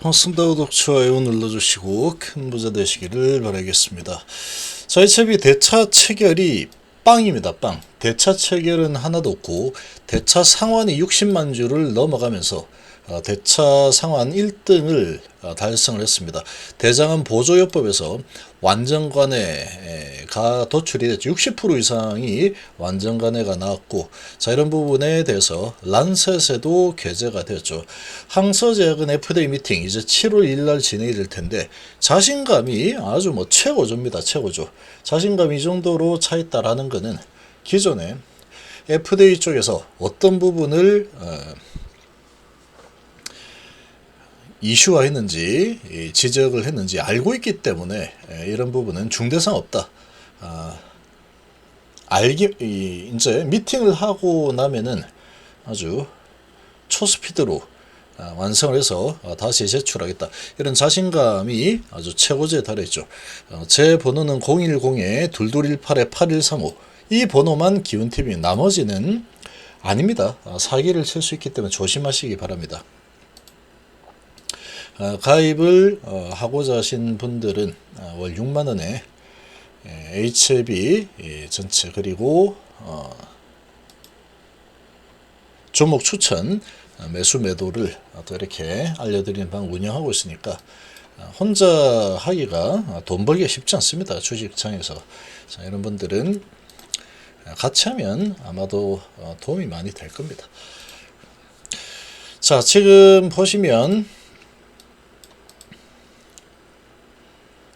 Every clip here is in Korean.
반갑습니다. 구독, 좋아요 눌러주시고 큰 부자 되시기를 바라겠습니다. 저희 첩이 대차 체결이 빵입니다. 빵. 대차 체결은 하나도 없고 대차 상환이 60만 주를 넘어가면서 어, 대차 상환 1등을 달성을 했습니다. 대장암 보조요법에서 완전관해가 도출이 됐죠. 60% 이상이 완전관해가 나왔고 자 이런 부분에 대해서 란셋에도 게재가 되었죠. 항서제약은 FDA 미팅 이제 7월 1일 날 진행이 될 텐데 자신감이 아주 뭐 최고조입니다. 최고조. 자신감이 이 정도로 차 있다라는 거는 기존에 FDA 쪽에서 어떤 부분을 어, 이슈화했는지 이 지적을 했는지 알고 있기 때문에 에, 이런 부분은 중대상 없다. 아, 알기 이, 이제 미팅을 하고 나면은 아주 초스피드로 아, 완성을 해서 아, 다시 제출하겠다. 이런 자신감이 아주 최고조에 달해있죠. 어, 제 번호는 010에 2218에 8135. 이 번호만 기운팁이 나머지는 아닙니다. 아, 사기를 칠 수 있기 때문에 조심하시기 바랍니다. 어, 가입을 어, 하고자 하신 분들은 어, 월 6만 원에 예, HLB 예, 전체 그리고 어, 종목 추천 어, 매수 매도를 또 이렇게 알려드리는 방 운영하고 있으니까 어, 혼자 하기가 돈 벌기가 쉽지 않습니다 주식창에서 자, 이런 분들은 같이 하면 아마도 어, 도움이 많이 될 겁니다. 자 지금 보시면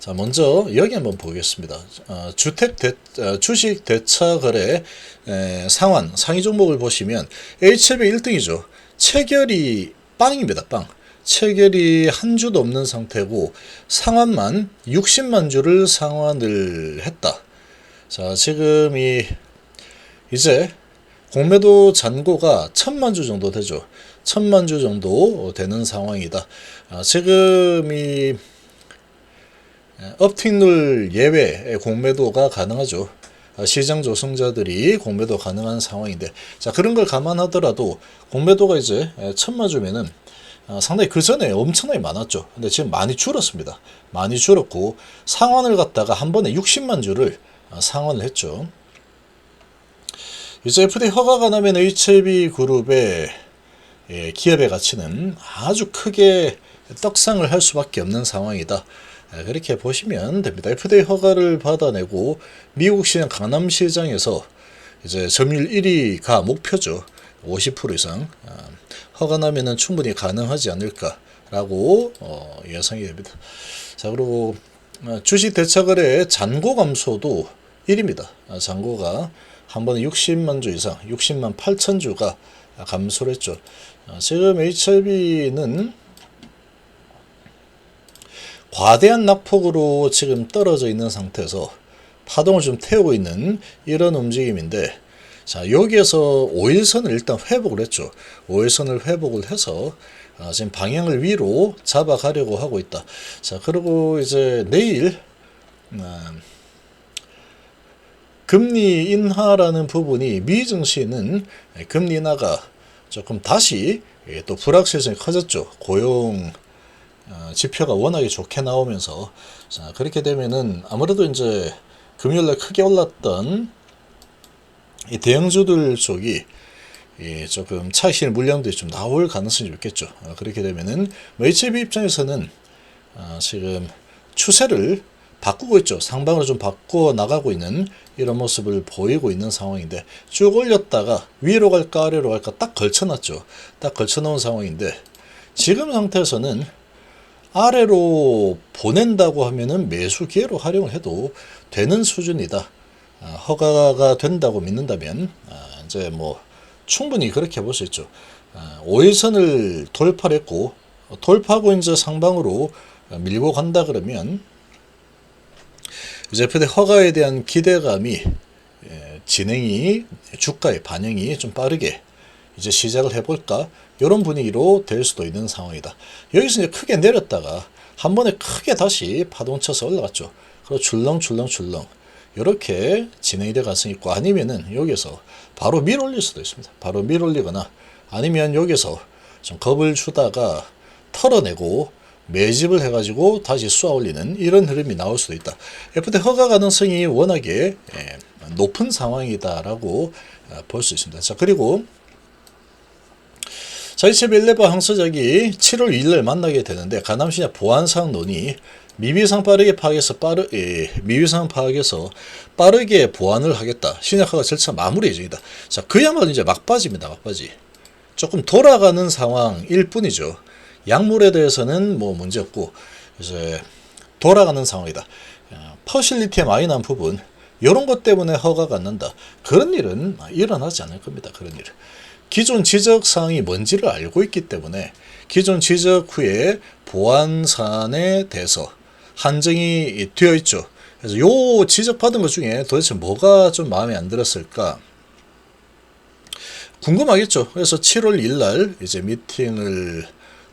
자, 먼저 여기 한번 보겠습니다. 어, 주택 대, 어, 주식 대차 거래 에, 상환 상위 종목을 보시면 HLB 1등이죠. 체결이 빵입니다. 빵. 체결이 한 주도 없는 상태고 상환만 60만 주를 상환을 했다. 자, 지금 이 이제 공매도 잔고가 천만 주 정도 되죠. 천만 주 정도 되는 상황이다. 아, 지금 이 업틱룰 예외 공매도가 가능하죠. 아, 시장 조성자들이 공매도 가능한 상황인데 자 그런 걸 감안하더라도 공매도가 이제 천만 주면은 아, 상당히 그 전에 엄청나게 많았죠. 근데 지금 많이 줄었습니다. 많이 줄었고 상환을 갖다가 한 번에 60만 주를 아, 상환을 했죠. 이제 FDA 허가가 나면 HLB 그룹의 예, 기업의 가치는 아주 크게 떡상을 할 수밖에 없는 상황이다. 아, 그렇게 보시면 됩니다. FDA 허가를 받아내고 미국 시장 강남 시장에서 이제 점유율 1위가 목표죠. 50% 이상 아, 허가 나면은 충분히 가능하지 않을까라고 어, 예상이 됩니다. 자 그리고 어, 주식 대차거래 잔고 감소도 1입니다. 아, 잔고가 한 번에 60만 주 이상, 60만 8천 주가 감소를 했죠. 아, 지금 HLB는 과대한 낙폭으로 지금 떨어져 있는 상태에서 파동을 좀 태우고 있는 이런 움직임인데 자 여기에서 5일선을 일단 회복을 했죠. 5일선을 회복을 해서 아, 지금 방향을 위로 잡아가려고 하고 있다. 자 그리고 이제 내일 아, 금리 인하라는 부분이 미 증시는 금리 인하가 조금 다시 예, 또 불확실성이 커졌죠. 고용 어, 지표가 워낙에 좋게 나오면서 자, 그렇게 되면은 아무래도 이제 금요일날 크게 올랐던 이 대형주들 쪽이 예, 조금 차익실 물량들이 좀 나올 가능성이 있겠죠. 어, 그렇게 되면은 뭐 HB 입장에서는 어, 지금 추세를 바꾸고 있죠. 상방으로 좀 바꿔 나가고 있는 이런 모습을 보이고 있는 상황인데 쭉 올렸다가 위로 갈까 아래로 갈까 딱 걸쳐놨죠. 딱 걸쳐놓은 상황인데 지금 상태에서는 아래로 보낸다고 하면은 매수 기회로 활용을 해도 되는 수준이다. 아, 허가가 된다고 믿는다면 아, 이제 뭐 충분히 그렇게 볼 수 있죠. 아, 5일선을 돌파를 했고 돌파하고 이제 상방으로 밀고 간다 그러면 근데 허가에 대한 기대감이 예, 진행이 주가의 반영이 좀 빠르게 이제 시작을 해볼까 이런 분위기로 될 수도 있는 상황이다. 여기서 이제 크게 내렸다가 한 번에 크게 다시 파동 쳐서 올라갔죠. 그리고 출렁출렁출렁 이렇게 진행이 될 가능성이 있고 아니면은 여기서 바로 밀 올릴 수도 있습니다. 바로 밀 올리거나 아니면 여기서 좀 겁을 주다가 털어내고 매집을 해가지고 다시 쏘아 올리는 이런 흐름이 나올 수도 있다. FT 허가 가능성이 워낙에 예, 높은 상황이다라고 볼 수 있습니다. 자 그리고 자이체비 1레버 항서작이 7월 2일날 만나게 되는데 가남시냐 보안사항 논의 미비상 빠르게 파악해서 빠르 예, 미비상 파악해서 빠르게 보완을 하겠다. 신약화가 절차 마무리 예정이다. 자 그야말로 이제 막바지입니다. 막바지. 조금 돌아가는 상황일 뿐이죠. 약물에 대해서는 뭐 문제 없고 이제 돌아가는 상황이다. 어, 퍼실리티에 많이 난 부분 이런 것 때문에 허가가 안 난다. 그런 일은 일어나지 않을 겁니다. 그런 일은. 기존 지적 사항이 뭔지를 알고 있기 때문에 기존 지적 후에 보안 사안에 대해서 한정이 되어 있죠. 그래서 요 지적받은 것 중에 도대체 뭐가 좀 마음에 안 들었을까? 궁금하겠죠. 그래서 7월 1일 날 이제 미팅을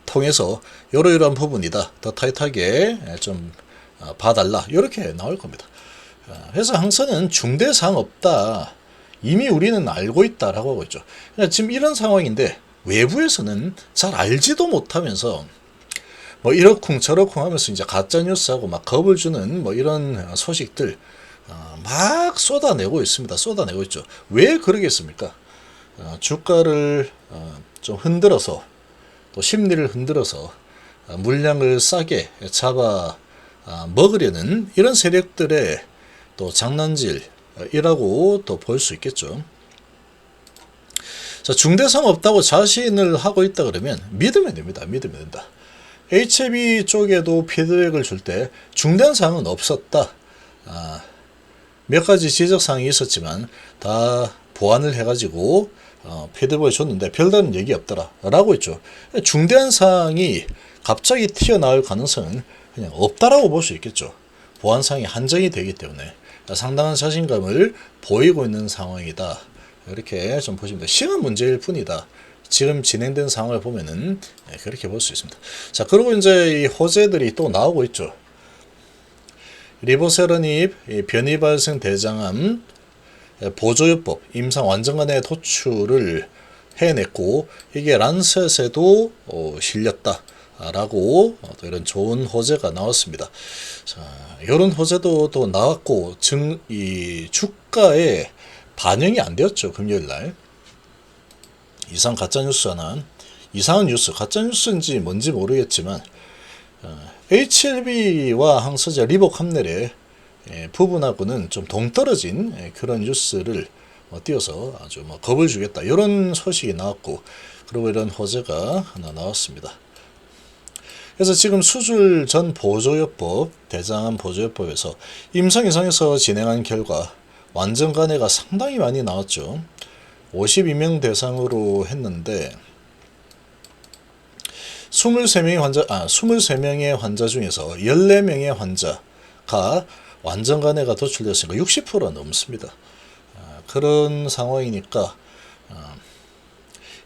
통해서 이러이러한 부분이다. 더 타이트하게 좀 어, 봐달라. 이렇게 나올 겁니다. 어, 그래서 항선은 중대 사항 없다. 이미 우리는 알고 있다라고 하고 있죠. 그러니까 지금 이런 상황인데 외부에서는 잘 알지도 못하면서 뭐 이러쿵 저러쿵 하면서 이제 가짜 뉴스하고 막 겁을 주는 뭐 이런 소식들 어, 막 쏟아내고 있습니다. 쏟아내고 있죠. 왜 그러겠습니까? 어, 주가를 어, 좀 흔들어서 또 심리를 흔들어서 어, 물량을 싸게 잡아 아, 먹으려는 이런 세력들의 또 장난질 이라고 또볼수 있겠죠. 자, 중대상 없다고 자신을 하고 있다 그러면 믿으면 됩니다. 믿으면 된다. HB 쪽에도 피드백을 줄 때 중대한 사항은 없었다. 아, 몇 가지 지적 사항이 있었지만 다 보완을 해가지고 어, 피드백을 줬는데 별다른 얘기 없더라. 라고 했죠. 중대한 사항이 갑자기 튀어나올 가능성은 그냥 없다라고 볼 수 있겠죠. 보안 사항이 한정이 되기 때문에 상당한 자신감을 보이고 있는 상황이다. 이렇게 좀 보시면 돼요. 시간 문제일 뿐이다. 지금 진행된 상황을 보면은 네, 그렇게 볼 수 있습니다. 자, 그리고 이제 이 호재들이 또 나오고 있죠. 리보세런입, 변이 발생 대장암, 보조요법, 임상 완전간의 도출을 해냈고 이게 란셋에도 어, 실렸다. 라고 또 이런 좋은 호재가 나왔습니다. 자, 이런 호재도 또 나왔고 증, 이 주가에 반영이 안 되었죠 금요일 날 이상 가짜 뉴스 하나 이상한 뉴스 가짜 뉴스인지 뭔지 모르겠지만 어, HLB와 항서자 리복 함넬의 예, 부분하고는 좀 동떨어진 예, 그런 뉴스를 어, 띄어서 아주 뭐 겁을 주겠다 이런 소식이 나왔고 그리고 이런 호재가 하나 나왔습니다. 그래서 지금 수술 전 보조요법, 대장암 보조요법에서 임상 이상에서 진행한 결과 완전 간해가 상당히 많이 나왔죠. 52명 대상으로 했는데 23명의 환자 아 23명의 환자 중에서 14명의 환자가 완전 간해가 도출되었으니까 60%가 넘습니다. 아, 그런 상황이니까 아,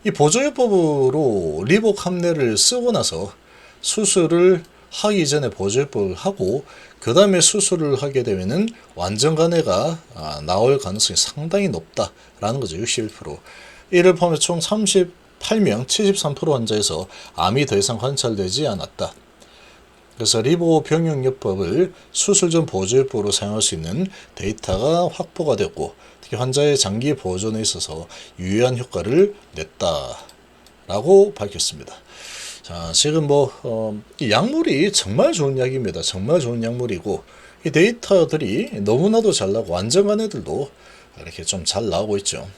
이 보조요법으로 리복 함내를 쓰고 나서 수술을 하기 전에 보조요법을 하고 그 다음에 수술을 하게 되면은 완전 간해가 아, 나올 가능성이 상당히 높다라는 거죠. 61%. 이를 포함해 총 38명, 73% 환자에서 암이 더 이상 관찰되지 않았다. 그래서 리보 병용요법을 수술 전 보조요법으로 사용할 수 있는 데이터가 확보가 됐고 특히 환자의 장기 보존에 있어서 유효한 효과를 냈다라고 밝혔습니다. 자, 지금 뭐, 어, 이 약물이 정말 좋은 약입니다. 정말 좋은 약물이고, 이 데이터들이 너무나도 잘 나고, 안정한 애들도 이렇게 좀 잘 나오고 있죠.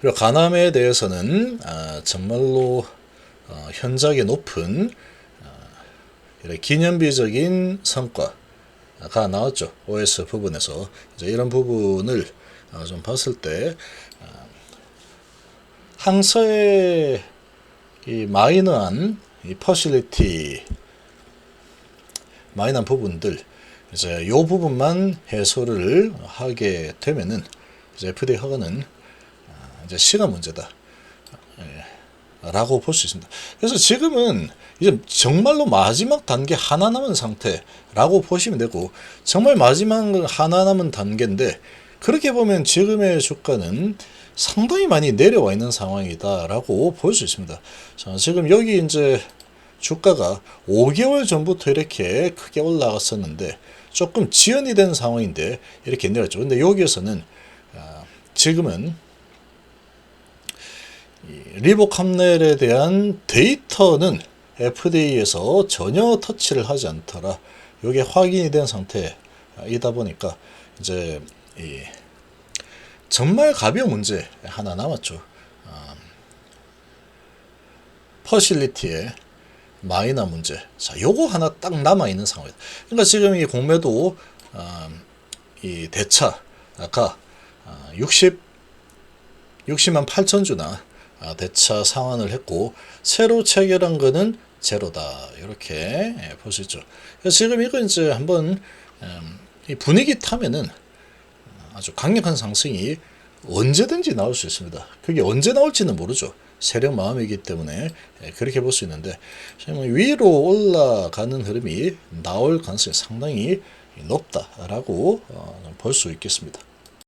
그리고 간암에 대해서는, 아, 정말로, 어, 현저하게 높은, 어, 이런 기념비적인 성과가 나왔죠. OS 부분에서. 이제 이런 부분을 어, 좀 봤을 때, 어, 항서의 이 마이너한 이 퍼실리티 마이너한 부분들 이제 요 부분만 해소를 하게 되면은 이제 FDA 허가는 아, 이제 시간 문제다. 예, 라고 볼 수 있습니다. 그래서 지금은 이제 정말로 마지막 단계 하나 남은 상태라고 보시면 되고 정말 마지막 하나 남은 단계인데 그렇게 보면 지금의 주가는 상당히 많이 내려와 있는 상황이다라고 볼 수 있습니다. 자, 지금 여기 이제 주가가 5개월 전부터 이렇게 크게 올라갔었는데 조금 지연이 된 상황인데 이렇게 내렸죠. 근데 여기에서는 아, 지금은 이 리보캄넬에 대한 데이터는 FDA에서 전혀 터치를 하지 않더라. 이게 확인이 된 상태이다 보니까 이제 이 정말 가벼운 문제 하나 남았죠. 아, 퍼실리티의 마이너 문제. 자, 요거 하나 딱 남아 있는 상황이다. 그러니까 지금 이 공매도 아, 이 대차 아까 아, 60 60만 8천 주나 아, 대차 상환을 했고 새로 체결한 거는 제로다 이렇게 예, 있죠. 그래서 지금 이거 이제 한번 음, 이 분위기 타면은 아주 강력한 상승이 언제든지 나올 수 있습니다. 그게 언제 나올지는 모르죠. 세력 마음이기 때문에 예, 그렇게 볼 수 있는데 위로 올라가는 흐름이 나올 가능성이 상당히 높다라고 어, 볼수 있겠습니다.